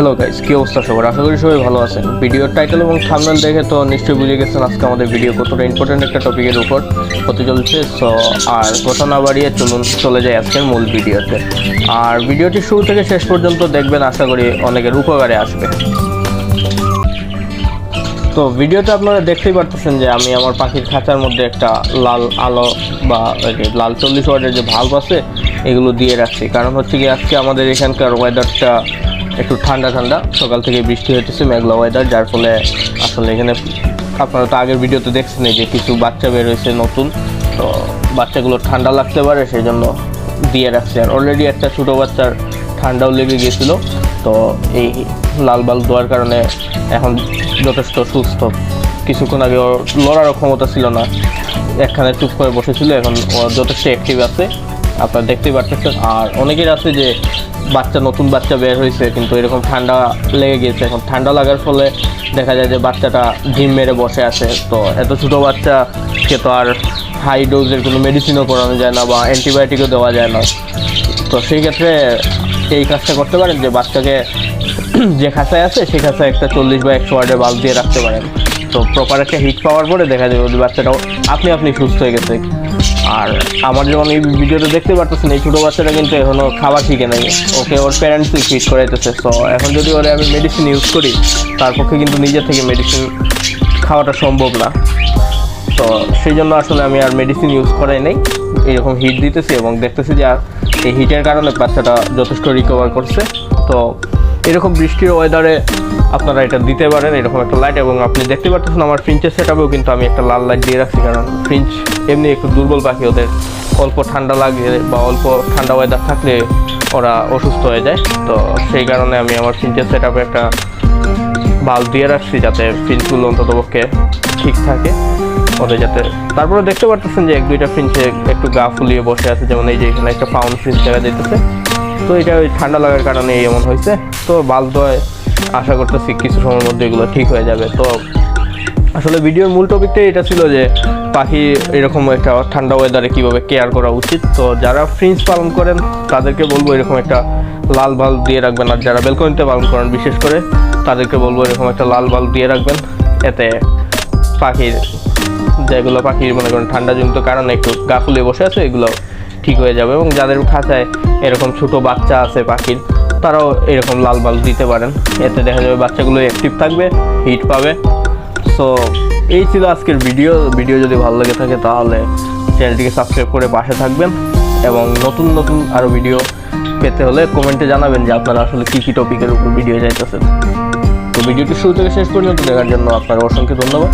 Hello guys কি অবস্থা সবার? আশা করি সবাই ভালো আছেন। ভিডিওর টাইটেল এবং থাম্বনেল দেখে তো নিশ্চয়ই বুঝে গেছেন আজকে আমাদের ভিডিও কতটা ইম্পর্টেন্ট একটা টপিকের উপর হতে চলছে। সো আর কথা না বাড়িয়ে চলুন, চলে যাই আজকের মূল ভিডিওতে আর ভিডিওটি শুরু থেকে শেষ পর্যন্ত দেখবেন, আশা করি অনেকের উপকারে আসবে। তো ভিডিওতে আপনারা দেখতেই পারতেছেন যে আমি আমার পাখির খাঁচার মধ্যে একটা লাল আলো বা লাল চল্লিশ ওয়ার্ডের যে ভাল্ব আছে, এগুলো দিয়ে রাখছি। কারণ হচ্ছে কি, আজকে আমাদের এখানকার ওয়েদারটা একটু ঠান্ডা ঠান্ডা। সকাল থেকে বৃষ্টি হইতেছে, মেঘলা ওয়েদার যার ফলে আসলে এখানে আপনারা তো আগের ভিডিওতে দেখছেন যে কিছু বাচ্চা বের হয়েছে নতুন। তো বাচ্চাগুলো ঠান্ডা লাগতে পারে সেই জন্য দিয়ে রাখছে। আর অলরেডি একটা ছোটো বাচ্চার ঠান্ডাও লেগে গিয়েছিল। তো এই লাল বাল দেওয়ার কারণে এখন যথেষ্ট সুস্থ। কিছুক্ষণ আগে ওর লড়ারও ক্ষমতা ছিল না। একখানে চুপ করে বসেছিল, এখন ও যথেষ্ট অ্যাক্টিভ আছে। আপনারা দেখতেই পারতেছেন। আর অনেকের আছে যে বাচ্চা, নতুন বাচ্চা বের হয়েছে, কিন্তু এরকম ঠান্ডা লেগে গিয়েছে। এখন ঠান্ডা লাগার ফলে দেখা যায় যে বাচ্চাটা ঝিম মেরে বসে আছে। তো এত ছোটো বাচ্চাকে তো আর হাই ডোজের কোনো মেডিসিনও করানো যায় না বা অ্যান্টিবায়োটিকও দেওয়া যায় না। তো সেই ক্ষেত্রে এই কাজটা করতে পারেন যে বাচ্চাকে যে খাঁচায় আছে, সেই খাঁচায় একটা চল্লিশ বা একশো ওয়ার্ডের বাল্ব দিয়ে রাখতে পারেন। তো প্রপার একটা হিট পাওয়ার পরে দেখা যাবে বাচ্চাটাও আপনি আপনি সুস্থ হয়ে গেছে। আর আমার যেমন এই ভিডিওতে দেখতে পারতেছেন, এই ছোটো বাচ্চাটা কিন্তু এখনও খাবার শিখে নেই। ওকে ওর প্যারেন্টসই ফিট করাইতেছে। তো এখন যদি ওরে আমি মেডিসিন ইউজ করি, তার পক্ষে কিন্তু নিজে থেকে মেডিসিন খাওয়াটা সম্ভব না। তো সেই জন্য আসলে আমি আর মেডিসিন ইউজ করাই নাই। এরকম হিট দিতেছি এবং দেখতেছি যে আর এই হিটের কারণে বাচ্চাটা যথেষ্ট রিকভার করছে। তো এরকম বৃষ্টির ওয়েদারে আপনারা এটা দিতে পারেন, এরকম একটা লাইট এবং আপনি দেখতে পাচ্ছেন আমার ফ্রিঞ্চের সেট কিন্তু আমি একটা লাল লাইট দিয়ে রাখছি, কারণ ফ্রিঞ্চ এমনি একটু দুর্বল পাখি, ওদের অল্প ঠান্ডা লাগে বা অল্প ঠান্ডা ওয়েদার থাকলে ওরা অসুস্থ হয়ে যায়। তো সেই কারণে আমি আমার ফ্রিঞ্চের সেট আপে একটা বাল্ব দিয়ে রাখছি, যাতে ফিঞ্চগুলো অন্তত পক্ষে ঠিক থাকে। ওদের যাতে তারপরে দেখতে পারতেছেন যে এক দুইটা ফ্রিঞ্চে একটু গা ফুলিয়ে বসে আছে, যেমন এই যে এখানে একটা পাউন্ড ফিঞ্চ দেখা যেতেছে তো এটা ওই ঠান্ডা লাগার কারণে এমন হয়েছে। তো বাল্ব দেওয়ায় আশা করতেছি কিছু সময়ের মধ্যে এগুলো ঠিক হয়ে যাবে। তো আসলে ভিডিওর মূল টপিকটাই এটা ছিল যে, পাখি এরকম একটা ঠান্ডা ওয়েদারে কীভাবে কেয়ার করা উচিত? তো যারা ফ্রিঞ্জ পালন করেন, তাদেরকে বলব এরকম একটা লাল বাল্ব দিয়ে রাখবেন। আর যারা বেলকনিতে পালন করেন, বিশেষ করে, তাদেরকে বলব এরকম একটা লাল বাল্ব দিয়ে রাখবেন। এতে পাখির, যেগুলো পাখির মনে করেন ঠান্ডাজনিত কারণে একটু গা ফুলিয়ে বসে আছে, এগুলো ঠিক হয়ে যাবে। এবং যাদের খাঁচায় এরকম ছোট বাচ্চা আছে পাখির তারাও এরকম লাল বাল্ব দিতে পারেন। এতে দেখা যাবে বাচ্চাগুলো অ্যাক্টিভ থাকবে হিট পাবে। সো এই ছিল আজকের ভিডিও ভিডিও যদি ভালো লেগে থাকে তাহলে চ্যানেলটিকে সাবস্ক্রাইব করে পাশে থাকবেন এবং নতুন নতুন আরও ভিডিও পেতে হলে কমেন্টে জানাবেন যে আপনারা আসলে কী কী টপিকের উপর ভিডিও চাইতেছেন। তো ভিডিওটি শুরু থেকে শেষ পর্যন্ত দেখার জন্য আপনার অসংখ্য ধন্যবাদ।